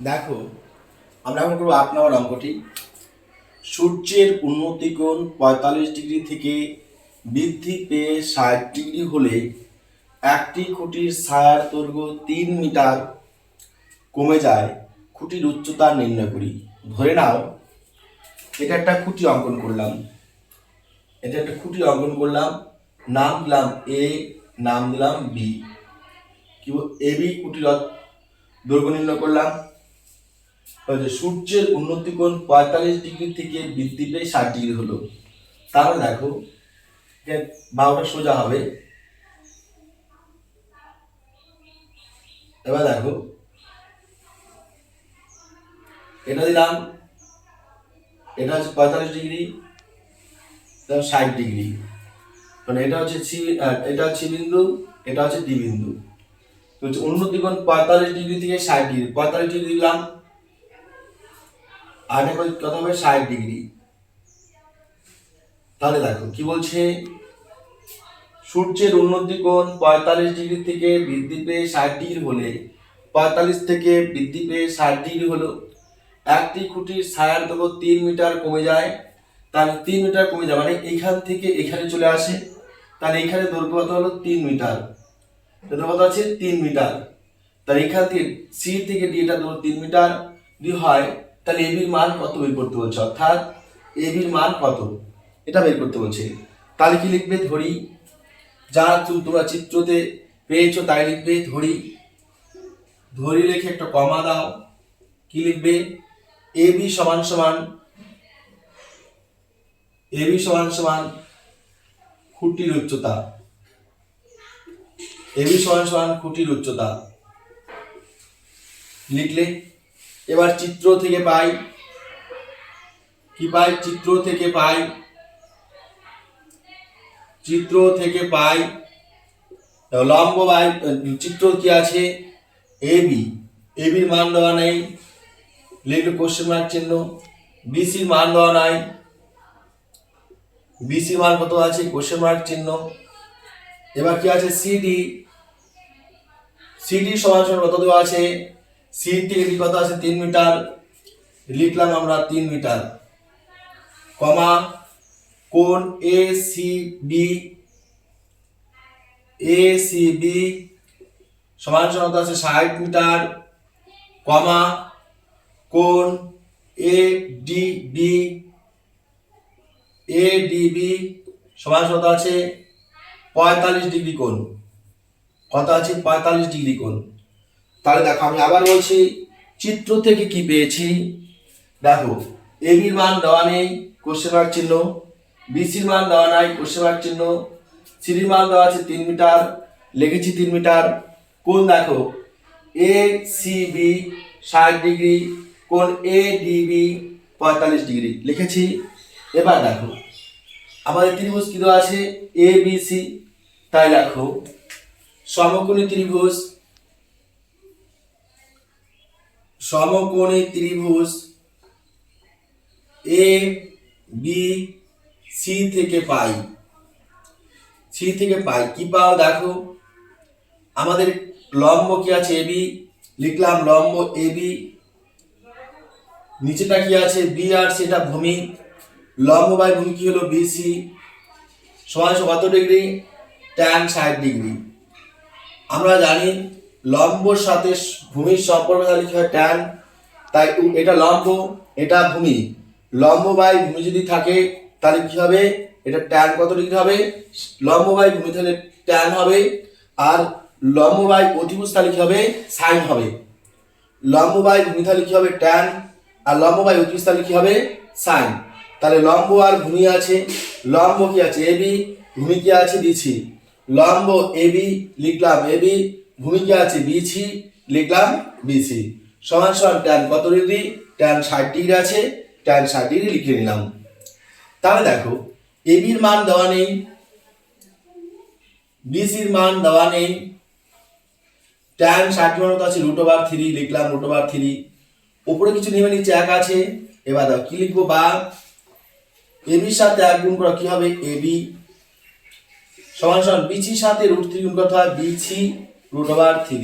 দেখো, আমরা এখন করব আট নম্বর অঙ্কটি। সূর্যের উন্নতি কোণ পঁয়তাল্লিশ ডিগ্রি থেকে বৃদ্ধি পেয়ে ষাট ডিগ্রি হলে একটি খুঁটির ছায়ার দৈর্ঘ্য তিন মিটার কমে যায়, খুঁটির উচ্চতা নির্ণয় করি। ধরে নাও, এটা একটা খুঁটি অঙ্কন করলাম। এটা একটা খুঁটি অঙ্কন করলাম, নাম দিলাম এ নাম দিলাম বি কি এ বি খুঁটির দৈর্ঘ্য নির্ণয় করলাম। সূর্যের উন্নতি কোণ পঁয়তাল্লিশ ডিগ্রি থেকে বৃদ্ধি পেয়ে ষাট ডিগ্রি হলো। তাহলে দেখো বারোটা সোজা হবে। এবার দেখো, এটা দিলাম, এটা হচ্ছে পঁয়তাল্লিশ ডিগ্রি ষাট ডিগ্রি। মানে এটা হচ্ছে সি, এটা হচ্ছে বিন্দু, এটা হচ্ছে ডি বিন্দু হচ্ছে কোণ পঁয়তাল্লিশ ডিগ্রি থেকে ষাট ডিগ্রি, পঁয়তাল্লিশ ডিগ্রি দিলাম আর এটা কত- হবে ষাট ডিগ্রি। তাহলে দেখো, কি বলছে? সূর্যের উন্নতি কোণ পঁয়তাল্লিশ ডিগ্রি থেকে বৃদ্ধি পেয়ে ষাট ডিগ্রি হলে, পঁয়তাল্লিশ থেকে বৃদ্ধি পেয়ে ষাট ডিগ্রি হলো। একটি খুঁটির ছায়ার দৈর্ঘ্য তিন মিটার কমে যায়। তাহলে তিন মিটার কমে যায় মানে এইখান থেকে এখানে চলে আসে। তাহলে এখানে দৈর্ঘ্য কত হলো তিন মিটার। দৈর্ঘ্য কত আছে তিন মিটার। তাহলে এখান থেকে সি থেকে ডি দৈর্ঘ্য তিন মিটার। যদি হয় তাহলে এবির মান কত বের করতে বলছে? অর্থাৎ এবির মান কত? এটা বের করতে বলছে। তাহলে কি লিখবে? ধরি, যা তুমি তোমরা চিত্রতে পেয়েছ তাই লিখবে, ধরি। ধরি লিখে একটা কমা দাও। কি লিখবে? এ বি সমান সমান এ বি সমান সমান খুঁটির উচ্চতা। এ বি সমান সমান খুঁটির উচ্চতা। লিখলে এবার চিত্র থেকে পাই। কি পাই? চিত্র থেকে পাই। চিত্র থেকে পাই। লম্ব বাই চিত্র কি আছে? এ, বি। এ বির মান দেওয়া নেই। লিখবে কোশ্চেন মার্ক চিহ্ন। বিসির মান দেওয়া নাই। বিসি মান কত আছে? কোশ্চেন মার্ক চিহ্ন। এবার কি আছে? সিডি সিডি সমান কত দেওয়া আছে? সি থেকে ডি কত আছে তিন মিটার, লিখলাম আমরা তিন মিটার। কমা কোন A C B A C B সমান সমান আছে ষাট মিটার। কমা কোন A D B A D B সমান সমান আছে পঁয়তাল্লিশ ডিগ্রি কোণ। কত আছে? পঁয়তাল্লিশ ডিগ্রি কোণ। তাহলে দেখো, আমি আবার বলছি, চিত্র থেকে কি পেয়েছি? দেখো এবির মান দেওয়া নেই কোশ্চেন মার্ক চিহ্ন বিসির মান দেওয়া নাই কোশ্চেন মার্ক চিহ্ন সিডির মান দেওয়া আছে তিন মিটার লেগেছি তিন মিটার। কোন দেখো? এ সি বি ষাট ডিগ্রি, কোন এ ডিবি পঁয়তাল্লিশ ডিগ্রি। লিখেছি। এবার দেখো, আমাদের ত্রিভুজ কি দেওয়া আছে? এ বি সি তাই দেখো, সমকোণী ত্রিভুজ সমকোণী ত্রিভুজ এ বি সি থেকে পাই। সি থেকে পাই। কি পাও দেখো? আমাদের লম্ব কি আছে এবি লিখলাম লম্ব এবি নিচেটা কি আছে? বি আর সেটা ভূমি। লম্ব বাই ভূমি কি হলো? বিসি সমান সমান কত ডিগ্রি? ট্যান ষাট ডিগ্রি। আমরা জানি লম্বর সাথে ভূমির সম্পর্ক কি হয় ট্যান তাই এটা লম্ব, এটা ভূমি। লম্ব বাই ভূমি যদি থাকে, তাহলে কি হবে? এটা ট্যান কত ডিগ্রি হবে? লম্ব বাই ভূমি তাহলে ট্যান হবে। আর লম্ব বাই অতিভুজ তাহলে কি হবে? সাইন হবে। লম্ব বাই ভূমি তাহলে কি হবে? ট্যান আর লম্ব বাই অতিভুজ তাহলে কি হবে? সাইন তাহলে লম্ব আর ভূমি আছে। লম্ব কি আছে? এবি ভূমি কি আছে? বিছি লম্ব এবি লিখলাম এবি ভূমি কি আছে বিছি, লিখলাম বিসি সমান সমান ট্যান কত ডিগ্রি? ট্যান ষাট ডিগ্রি আছে ট্যান ষাট ডিগ্রি লিখে নিলাম। তাহলে দেখো এবির মান দেওয়া নেই বিসির মান দেওয়া নেই ট্যান ষাট মান কত আছে? রুট ওভার থ্রি লিখলাম রুট ওভার থ্রি উপরে কিছু নেমে নিচে এক আছে। এবার দাও কি লিখব? বা এবির সাথে এক গুণ করা, কি হবে? এবি সমান সমান বিচির সাথে রুট থ্রি গুণ করতে হয় বিছি রুট ওভার থ্রি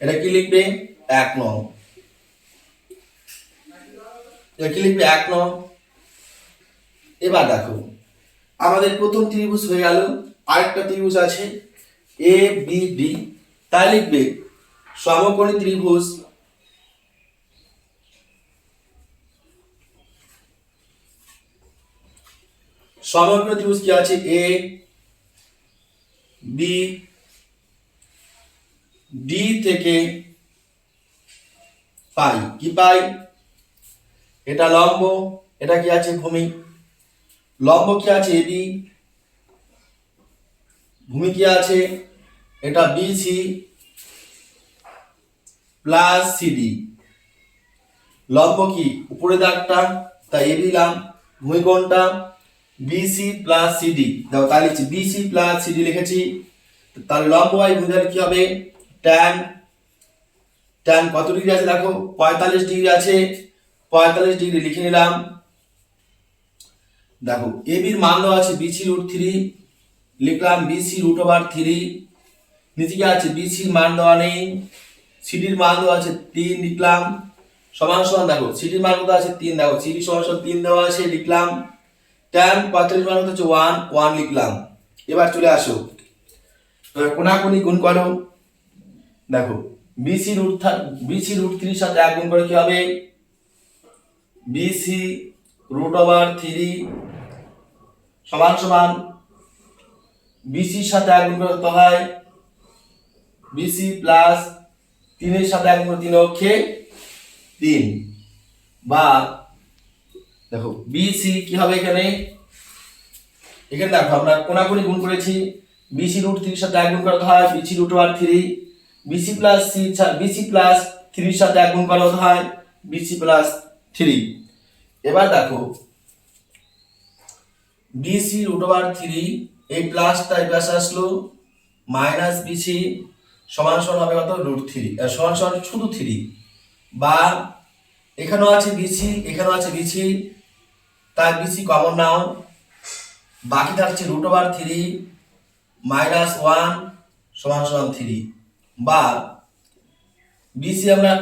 এটা কি লিখবে? এক নং। এবার কি লিখবে? এক নং। এবার দেখো, আমাদের প্রথম ত্রিভুজ হয়ে গেল, আরেকটা ত্রিভুজ আছে এ বি ডি তাই লিখবে, সমকোণী ত্রিভুজ। সমগ্র ত্রিভুজ কি আছে? এ বি ডি থেকে পাই। কি পাই? এটা লম্ব, এটা কি আছে ভূমি? লম্ব কি আছে এবি ভূমি কি আছে? এটা বিসি প্লাস সিডি লম্ব কি? উপরে দাগটা, তাই এ দিলাম। ভূমি কোনটা? বিসি প্লাস সিডি দেখো তাহলে লিখছি। বিসি প্লাস সিডি লিখেছি। তাহলে লম্ব বাই ভূমি কি হবে? ট্যান ট্যান কত ডিগ্রি আছে দেখো? পঁয়তাল্লিশ ডিগ্রি আছে। পঁয়তাল্লিশ ডিগ্রি লিখে নিলাম। দেখো এবির মান দেওয়া আছে বিসি রুট থ্রি লিখলাম B C root over three নিচে কি আছে বিসির মান দেওয়া নেই। সিডির মান দেওয়া আছে তিন, লিখলাম। সমান সমান দেখো সিডির মান কত আছে তিন, দেখো সিডি সমান সমান তিন দেওয়া আছে, লিখলাম। ট্যান পঁয়তাল্লিশ মান কত হচ্ছে ওয়ান ওয়ান লিখলাম। এবার চলে আসো। কোনাকুনি গুণ করো। দেখো বিসি রুট বিসি রুট থ্রির সাথে এক গুণ করে কি হবে? বিসি রুট ওভার থ্রি সমান সমান বিসির সাথে এক গুণ করতে হয়? বিসি প্লাস তিনের সাথে এক গুণ তিন অক্ষে তিন। বা দেখো বিসি কি হবে এখানে? এখানে দেখো, আমরা কোনাকুনি গুণ করেছি। বিসি রুট থ্রির সাথে এক গুণ করতে হয়? B C root over three B C plus C B C plus থ্রির সাথে এক গুণ করতে হয় বিসি প্লাস থ্রি এবার দেখো বিসি রুট ওভার থ্রি এই প্লাসটা এই পাশে আসলো মাইনাস বিসি সমান সমান হবে কত? রুট থ্রি সমান সমান শুধু থ্রি বা এখানেও আছে বিসি এখানেও আছে বিসি তার বিসি কমন নাও বাকি থাকছে root over three minus one সমান সমান থ্রি বা বিসি আমরা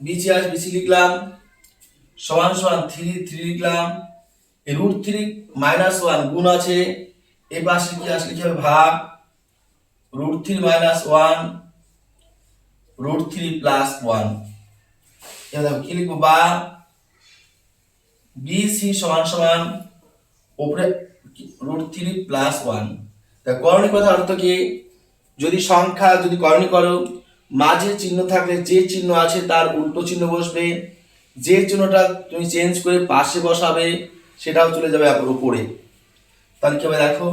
বিসি আস বিসি লিখলাম, সমান সমান থ্রি থ্রি লিখলাম, এই রুট থ্রি মাইনাস ওয়ান গুণ আছে, এই পাশে কি আসলে কি হবে ভাগ root three minus one root three plus one কি লিখব? বা বিসি সমান সমান উপরে রুট থ্রি প্লাস ওয়ান তা করণী কথা অর্থ কি? যদি সংখ্যা যদি করণী করো, মাঝে চিহ্ন থাকলে যে চিহ্ন আছে তার উল্টো চিহ্ন বসবে। যে চিহ্নটা তুমি চেঞ্জ করে পাশে বসাবে, সেটাও চলে যাবে আপনার উপরে। তাহলে কি হবে দেখো?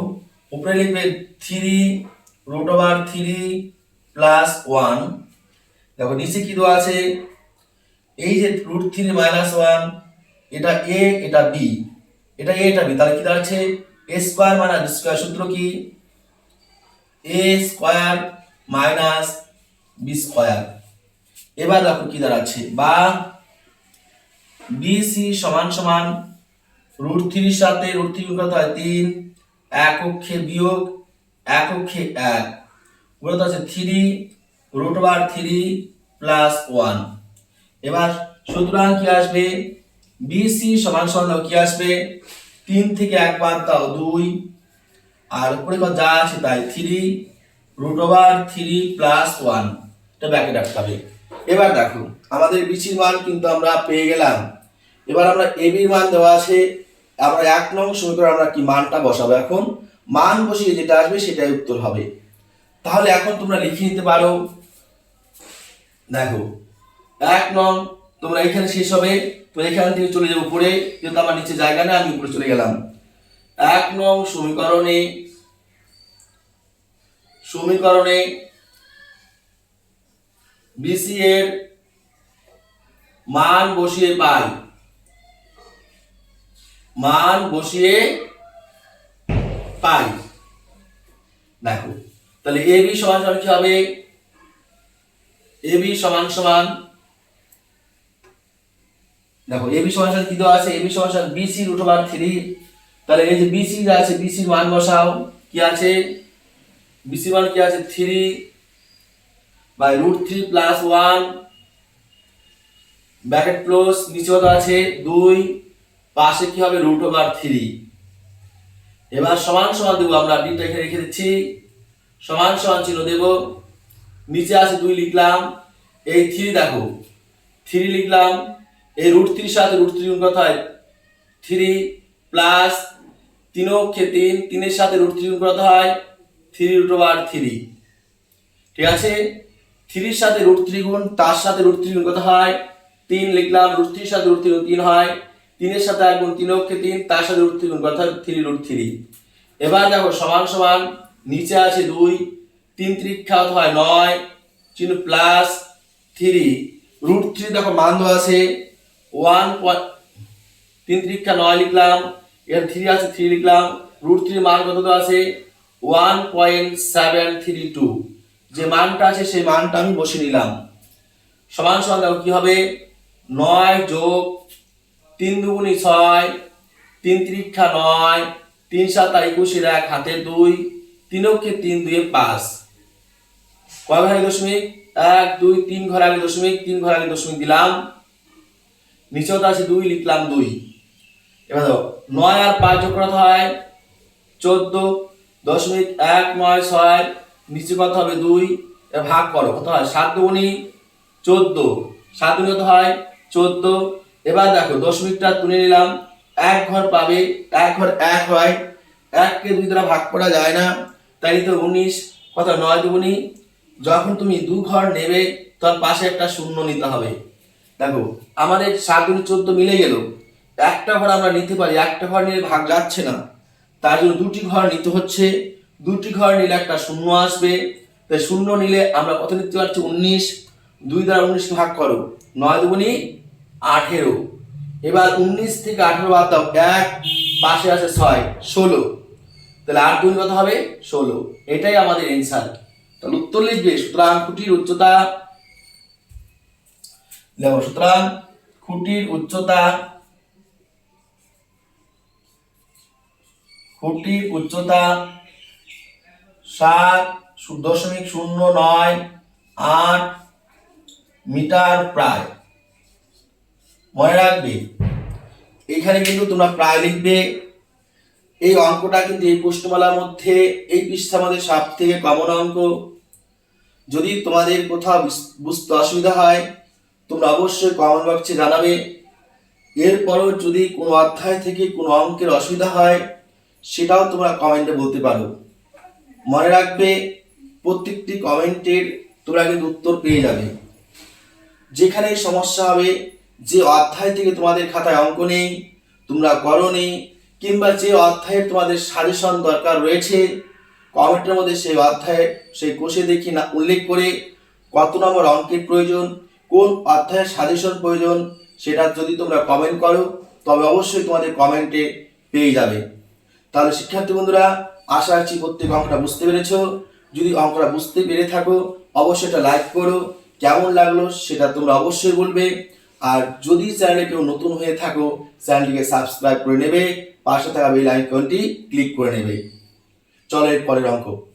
উপরে লিখবে three root over three plus one দেখো, নিচে কি দেওয়া আছে? এই যে রুট থ্রি মাইনাস ওয়ান এটা এ এটা বি এটা এ এটা বি তাহলে কি দাঁড়াচ্ছে? এ স্কোয়ার মাইনাস স্কোয়ার সূত্র কি? A square minus B square এবার দেখো কি দাঁড়াচ্ছে। বা বিসি সমান সমান রুট থ্রির সাথে রুট থ্রি কত হয়? তিন। এক অক্ষে বিয়োগ, এক অক্ষে এক। বলতে আছে three root over three plus one এবার সুতরাং কি আসবে? বিসি সমান সমান কি আসবে? তিন থেকে এক বাদ দাও দুই। আর উপরে যা আছে তাই three root over three plus one এটা ব্যাকে রাখতে হবে। এবার দেখো, আমাদের বিসির মান কিন্তু আমরা পেয়ে গেলাম। এবার আমরা এবির মান দেওয়া আছে, আমরা এক নং সমীকরণ আমরা কি মানটা বসাবো এখন? মান বসিয়ে যেটা আসবে সেটাই উত্তর হবে। তাহলে এখন তোমরা লিখে নিতে পারো, দেখো, এক নং তোমরা এখানে শেষ হবে, তো এখান থেকে চলে যাব উপরে, যেহেতু আমার নিচে জায়গা নেই আমি উপরে চলে গেলাম। এক নং সমীকরণে সমীকরণে বিসি এর মান বসিয়ে পাই। মান বসিয়ে পাই। দেখো, তাহলে এ বি সমান সমান কি হবে? এ বি সমান সমান, দেখো এ বি সমান সমান কি দেওয়া আছে? এ বি সমান সমান বিসি রুট ওভার থ্রি তাহলে এই যে বিসি আছে বিসির মান বসাও। কি আছে? বিসি মান কি আছে? Three by root three plus one bracket close নিচে কত আছে? দুই। পাশে কি হবে? রুট ওভার থ্রি এবার সমান সমান দেবো আমরা ডিটা এখানে রেখে দিচ্ছি। সমান সমান চিহ্ন দেব। নিচে আছে দুই লিখলাম। এই থ্রি দেখো থ্রি লিখলাম। এই রুট থ্রির সাথে রুট থ্রি কত হয়? থ্রি প্লাস তিন অক্ষে তিন তিনের সাথে রুট থ্রি কত হয় থ্রি রুট ওভার থ্রি ঠিক আছে? থ্রির সাথে রুট থ্রি গুণ, তার সাথে রুট থ্রি গুণ হয়। তিন লিখলাম রুট থ্রির সাথে রুট থ্রি তিন হয়। তিনের সাথে এক গুণ তিন অক্ষে তিন, তার সাথে রুট থ্রি গুণ হয় থ্রি রুট থ্রি এবার দেখো, সমান সমান, নিচে আছে দুই, তিন ত্রিক্ষা হয় নয়, চিহ্ন প্লাস থ্রি রুট থ্রি দেখো, মান দেওয়া আছে। ওয়ান পয়েন্ট তিন ত্রিক্ষা নয় লিখলাম এর থ্রি আছে, থ্রি লিখলাম। রুট থ্রি মান কত আছে? One point seven three two. যে মানটা আছে, সেই মানটা আমি বসে নিলাম। সমান সমান দেখো কি হবে? নয় যোগ তিন দুগুণি ছয়, তিন ত্রিক্ষা নয়, তিন সাত একুশের এক হাতে দুই, তিন অক্ষে তিন দুয়ে পাঁচ। কয় ঘর দশমিক? এক, দুই, তিন ঘর আগে দশমিক, তিন ঘর আগে দশমিক দিলাম। নিচেও আছে দুই, লিখলাম দুই। এবার দেখো, নয় আর পাঁচ যোগ করা হয় চোদ্দ, দশমিক এক নয় ছয় নিচে কত হবে দুই ভাগ করো, কত হয়? সাত দুগুণি চোদ্দ, সাত দুগুণি কত হয়? চোদ্দ, এবার দেখো, দশমিকটা তুলে নিলাম, এক ঘর পাবে, এক ঘর এক হয়, এককে দুই দ্বারা ভাগ করা যায় না, তাই তো উনিশ, কত নয় দুগুণি, যখন তুমি দু ঘর নেবে, তখন পাশে একটা শূন্য নিতে হবে। দেখো, আমাদের সাত দুগুণি চোদ্দ মিলে গেল একটা ঘর আমরা নিতে পারি, একটা ঘর নিয়ে ভাগ যাচ্ছে না। তার জন্য দুটি ঘর নিতে হচ্ছে। দুটি ঘর নিলে একটা শূন্য আসবে। তাই শূন্য নিলে আমরা কত নিতে পারছি? উনিশ। দুই দ্বারা উনিশকে ভাগ করো। নয় দুগুণি আঠেরো। এবার উনিশ থেকে আঠেরো বাদ দাও। এক, পাশে আছে ছয়, ষোলো। তাহলে আট দুই কত হবে? ষোলো। এটাই আমাদের এনসার তাহলে উত্তর লিখবে, সুতরাং খুঁটির উচ্চতা দেখো সুতরাং খুঁটির উচ্চতা খুঁটির উচ্চতা সাত দশমিক শূন্য নয় আট মিটার প্রায়। মনে রাখবে, এখানে কিন্তু তোমরা প্রায় লিখবে, এই অঙ্কটা কিন্তু এই প্রশ্নমালার মধ্যে, এই পৃষ্ঠা আমাদের সব থেকে কমন অঙ্ক। যদি তোমাদের কোথাও বুঝ- বুঝতে অসুবিধা হয়, তোমরা অবশ্যই কমেন্ট বক্সে জানাবে। এরপরও যদি কোনো অধ্যায় থেকে কোনো অঙ্কের অসুবিধা হয় সেটাও তোমরা কমেন্টে বলতে পারো। মনে রাখবে, প্রত্যেকটি কমেন্টের তোমরা কিন্তু উত্তর পেয়ে যাবে। যেখানে সমস্যা হবে, যে অধ্যায় থেকে তোমাদের খাতায় অঙ্ক নেই, তোমরা করো নেই, কিংবা যে অধ্যায়ের তোমাদের সাজেশন দরকার রয়েছে, কমেন্টের মধ্যে সেই অধ্যায়ে, সেই কোষে দেখি না, উল্লেখ করে কত নম্বর অঙ্কের প্রয়োজন, কোন অধ্যায়ের সাজেশন প্রয়োজন, সেটা যদি তোমরা কমেন্ট করো, তবে অবশ্যই তোমাদের কমেন্টে পেয়ে যাবে। তাহলে শিক্ষার্থী বন্ধুরা, আশা আছি প্রত্যেক অঙ্কটা বুঝতে পেরেছ। যদি অঙ্কটা বুঝতে পেরে থাকো, অবশ্যই এটা লাইক করো। কেমন লাগল সেটা তোমরা অবশ্যই বলবে। আর যদি চ্যানেলে কেউ নতুন হয়ে থাকো, চ্যানেলটিকে সাবস্ক্রাইব করে নেবে। পাশে থাকা বেল আইকনটি ক্লিক করে নেবে। চলো এর পরের অঙ্ক।